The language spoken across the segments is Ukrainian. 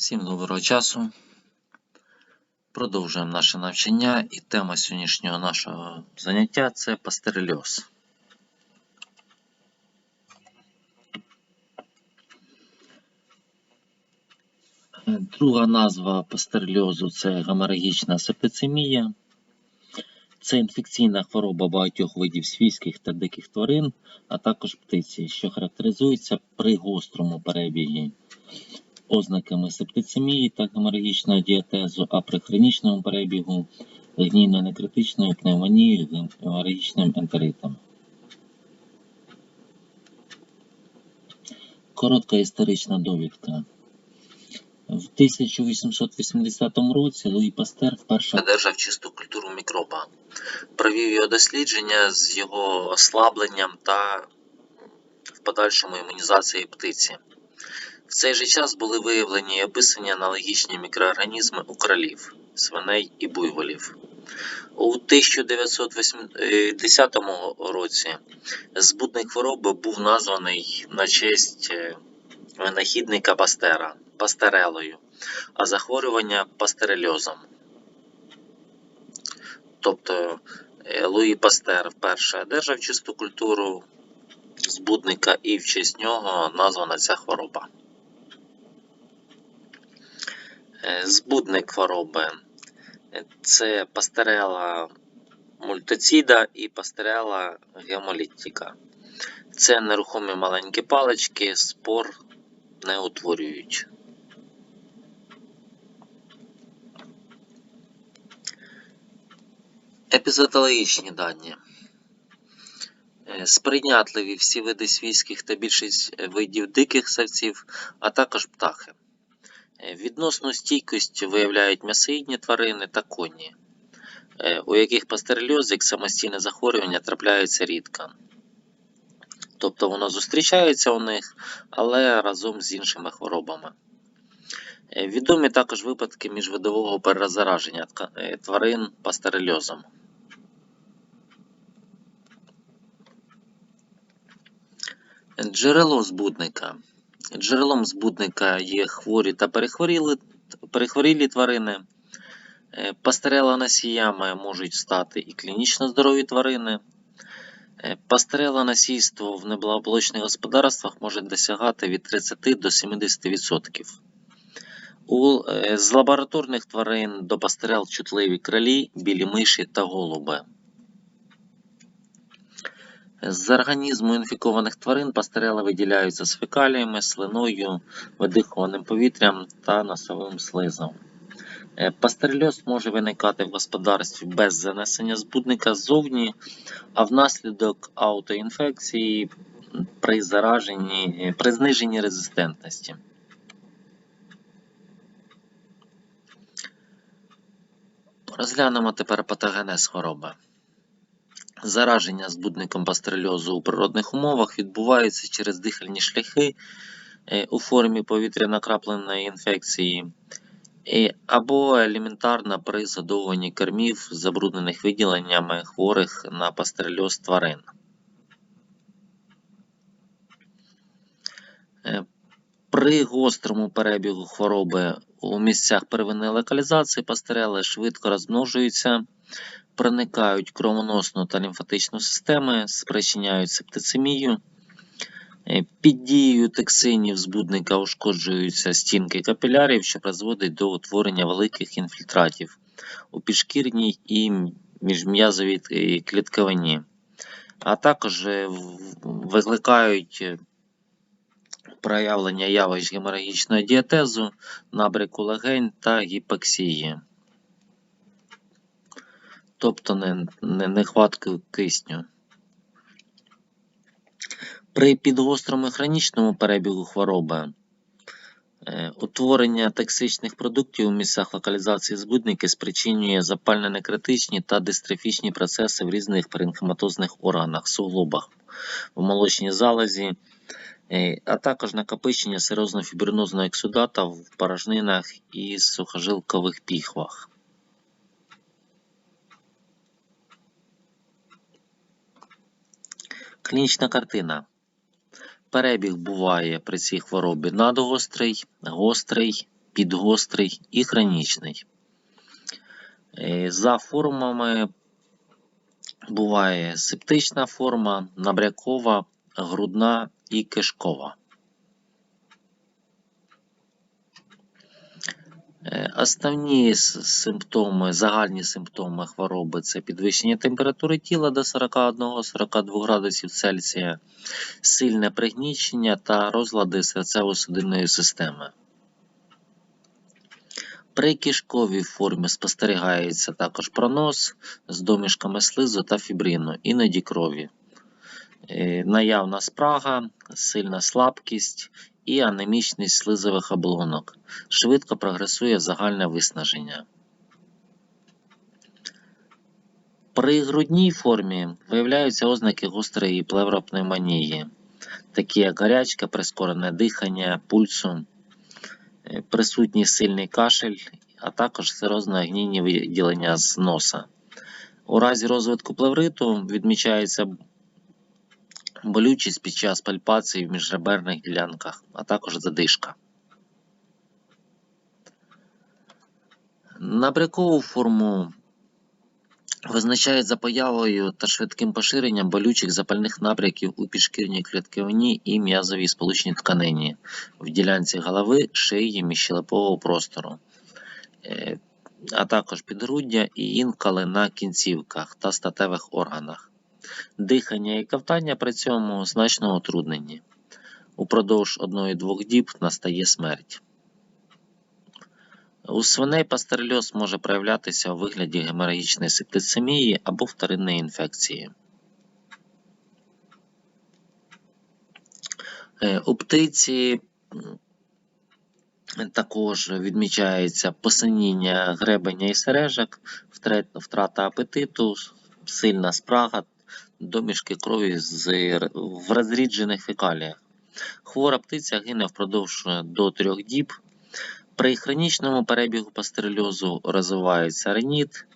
Всім доброго часу. Продовжуємо наше навчання і тема сьогоднішнього нашого заняття це пастерельоз. Друга назва пастерельозу це геморагічна септицемія. Це інфекційна хвороба багатьох видів свійських та диких тварин, а також птиці, що характеризується при гострому перебігі ознаками септицемії та геморагічного діатезу, а при хронічному перебігу гнійно-некритичною пневмонією геморагічним ентеритом. Коротка історична довідка. В 1880 році Луї Пастер вперше одержав чисту культуру мікроба, провів його дослідження з його ослабленням та в подальшому імунізації птиці. В цей же час були виявлені і описані аналогічні мікроорганізми у кролів, свиней і буйволів. У 1910 році збудник хвороби був названий на честь е, винахідника Пастера пастерелою, а захворювання пастерельозом. Тобто е, Луї Пастер вперше одержав чисту культуру збудника і в честь нього названа ця хвороба. Збудник хвороби е, це пастерела мультиціда і пастерела гемолітіка. Це нерухомі маленькі палички, спор не утворюють. Епізодологічні дані. Е, Сприйнятливі всі види свійських та більшість е, видів диких савців, а також птахи. Е, Відносну стійкість виявляють м'ясоїдні тварини та коні, е, у яких пастерельоз як самостійне захворювання трапляється рідко. Тобто воно зустрічається у них, але разом з іншими хворобами. Е, Відомі також випадки міжвидового перезараження тварин пастерельозом. Джерело збудника. Джерелом збудника є хворі та перехворілі, перехворілі тварини. Е, Пастерела носіями можуть стати і клінічно здорові тварини. Е, Пастерела насійство в неблагополучних господарствах може досягати від 30 до 70%. У, е, з лабораторних тварин до пастерел чутливі кролі, білі миші та голуби. З організму інфікованих тварин пастерела виділяються з фекаліями, слиною, видихуваним повітрям та носовим слизом. Е, Пастерельоз може виникати в господарстві без занесення збудника ззовні, а внаслідок аутоінфекції при зараженні, е, при зниженні резистентності. Розглянемо тепер патогенез хвороби. Зараження збудником пастерельозу у природних умовах відбувається через дихальні шляхи е, у формі повітряно-крапленої інфекції е, або елементарно при задоволенні кормів, забруднених виділеннями хворих на пастерельоз тварин. Е, При гострому перебігу хвороби у місцях первинної локалізації пастерели швидко розмножуються, проникають кровоносну та лімфатичну системи, спричиняють септицемію. Е, Під дією токсинів збудника ушкоджуються стінки капілярів, що призводить до утворення великих інфільтратів у підшкірній і міжм'язовій е, клітковині, а також е, викликають проявлення явищ геморагічного діатезу, набряку легень та гіпоксії, тобто не- не- нехватки кисню. При підгострому і хронічному перебігу хвороби е, утворення токсичних продуктів у місцях локалізації збудники спричинює запально-некритичні та дистрофічні процеси в різних паренхематозних органах, суглобах, в молочній залозі, е, а також накопичення серозно-фібринозного ексудата в порожнинах і сухожилкових піхвах. Клінічна картина. Перебіг буває при цій хворобі надгострий, гострий, підгострий і хронічний. Е, За формами буває септична форма, набрякова, грудна і кишкова. Основні симптоми, загальні симптоми хвороби це підвищення температури тіла до 41-42 градусів Цельсія, сильне пригнічення та розлади серцево-судинної системи. При кишковій формі спостерігається також пронос з домішками слизу та фібрину, іноді крові. Е, Наявна спрага, сильна слабкість і анемічність слизових оболонок. Швидко прогресує загальне виснаження. При грудній формі виявляються ознаки гострої плевропневмонії, такі як гарячка, прискорене дихання, пульсу, е, присутній сильний кашель, а також сирозно-гнійні виділення з носа. У разі розвитку плевриту відмічається болючість під час пальпації в міжреберних ділянках, а також задишка. Набрякову форму визначають за появою та швидким поширенням болючих запальних набряків у підшкірній клітковині і м'язовій сполучній тканині в ділянці голови, шиї, міщелепового простору, е, а також підгруддя і інколи на кінцівках та статевих органах. Дихання і ковтання при цьому значно утруднені. Упродовж 1-2 діб настає смерть. У свиней пастерельоз може проявлятися у вигляді геморагічної септицемії або вторинної інфекції. Е, У птиці також відмічається посиніння гребеня і сережок, втрата апетиту, сильна спрага, домішки крові в розріджених фекаліях. Хвора птиця гине впродовж е, до трьох діб. При хронічному перебігу пастерельозу розвивається реніт,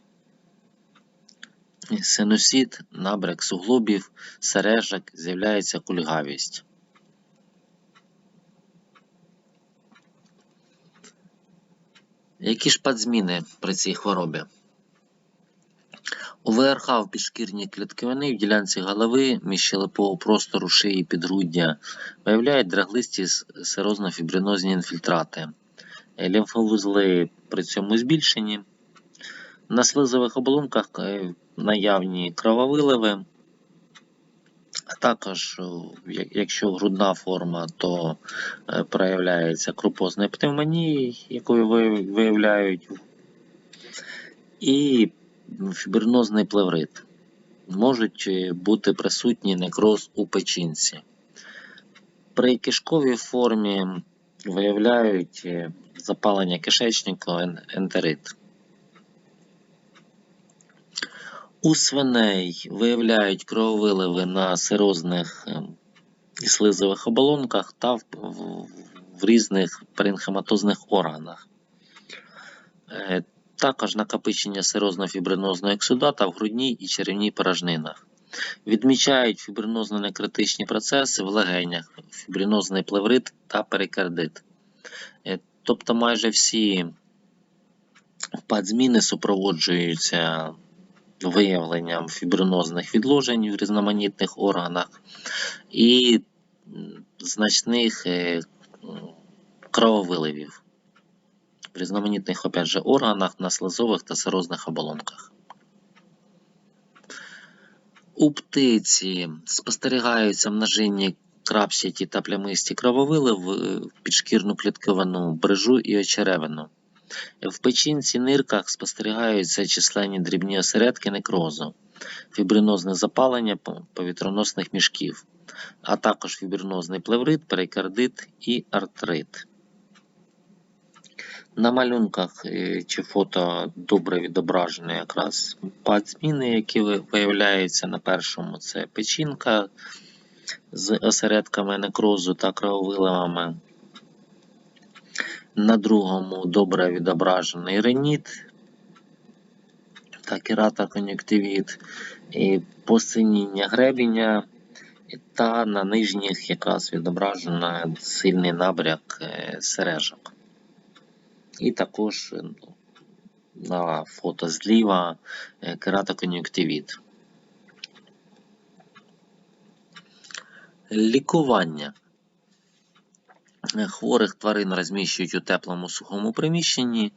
синусит, набряк суглобів, сережок, з'являється кульгавість. Які ж подзміни при цій хворобі? У ВРХ в підшкірній клітковини в ділянці голови, між щелепового простору шиї підгруддя виявляють драглисті серозно-фібринозні інфільтрати. Е, Лімфовузли при цьому збільшені. На слизових оболонках е, наявні крововиливи, а також, якщо грудна форма, то е, проявляється крупозна пневмонія, ви- виявляють, і фібринозний плеврит. Можуть е, бути присутні некроз у печінці. При кишковій формі виявляють е, запалення кишечника, ентерит. У свиней виявляють крововиливи на сирозних ем, і слизових оболонках та в, в, в різних паренхематозних органах. Також накопичення сирозно-фібринозного ексудата в грудній і черевній порожнинах. Відмічають фібринозно-некритичні процеси в легенях, фібринозний плеврит та перикардит. Е, Тобто майже всі впадзміни супроводжуються виявленням фібринозних відложень в різноманітних органах і значних е, крововиливів в різноманітних опять же, органах на слизових та сирозних оболонках. У птиці спостерігаються множинні крапчаті та плямисті крововиливи в підшкірну клітковину, брижу і очеревину. В печінці нирках спостерігаються численні дрібні осередки некрозу, фібринозне запалення повітроносних мішків, а також фібринозний плеврит, перикардит і артрит. На малюнках е, чи фото добре відображені якраз падзміни, які виявляються на першому. Це печінка з осередками некрозу та крововиливами. На другому добре відображений реніт та кератокон'юктивіт, і посиніння гребіння, та на нижніх якраз відображено сильний набряк е, сережок. І також е, на фото зліва е, кератокон'юктивіт. Лікування. Хворих тварин розміщують у теплому сухому приміщенні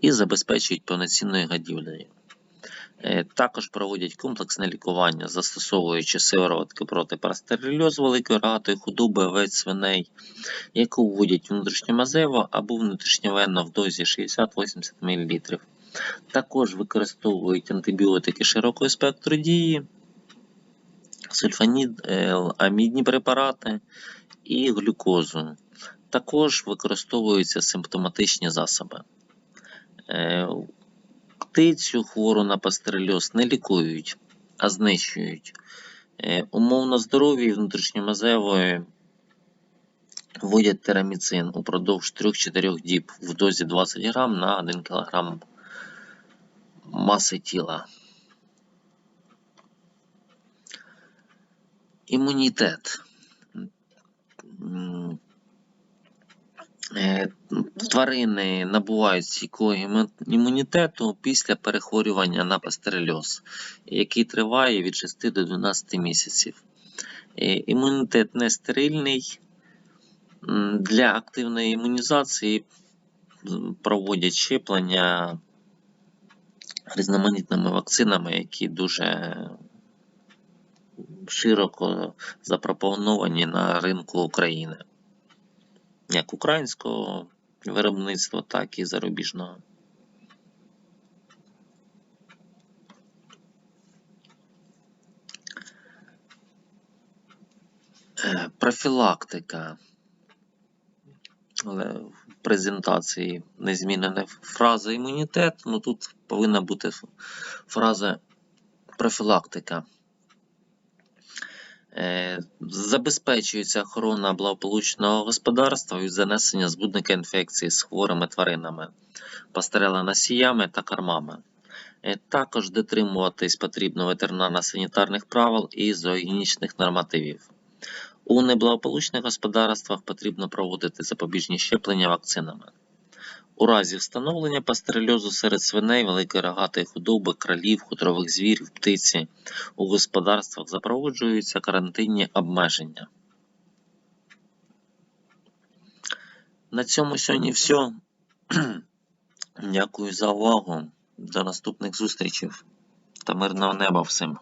і забезпечують повноцінною годівлею. Е, Також проводять комплексне лікування, застосовуючи сиворотки проти пастерельозу великої рогатої худоби, овець, свиней, яку вводять внутрішньомазево або внутрішньовенно в дозі 60-80 мл. Також використовують антибіотики широкого спектру дії, сульфанід, е, амідні препарати і глюкозу. Також використовуються симптоматичні засоби. Птицю хвору на пастерельоз не лікують, а знищують. Е, Умовно здорові внутрішньомазевої вводять тераміцин упродовж 3-4 діб в дозі 20 грам на 1 кг маси тіла. Імунітет. Е, Тварини набувають стійкого імунітету після перехворювання на пастерельоз, який триває від 6 до 12 місяців. Е, Імунітет не стерильний. Для активної імунізації проводять щеплення різноманітними вакцинами, які дуже широко запропоновані на ринку України. Як українського виробництва, так і зарубіжного. Е, Профілактика. Але в презентації не змінена фраза імунітет, ну тут повинна бути фраза профілактика. Е, Забезпечується охорона благополучного господарства від занесення збудника інфекції з хворими тваринами, пастерелоносіями та кормами. Е, Також дотримуватись потрібно ветеринарно-санітарних правил і зоогінічних нормативів. У неблагополучних господарствах потрібно проводити запобіжні щеплення вакцинами. У разі встановлення пастерельозу серед свиней, великої рогатої худоби, кролів, хутрових звірів, птиці у господарствах запроваджуються карантинні обмеження. На цьому сьогодні все. Дякую за увагу. До наступних зустрічей та мирного неба всім.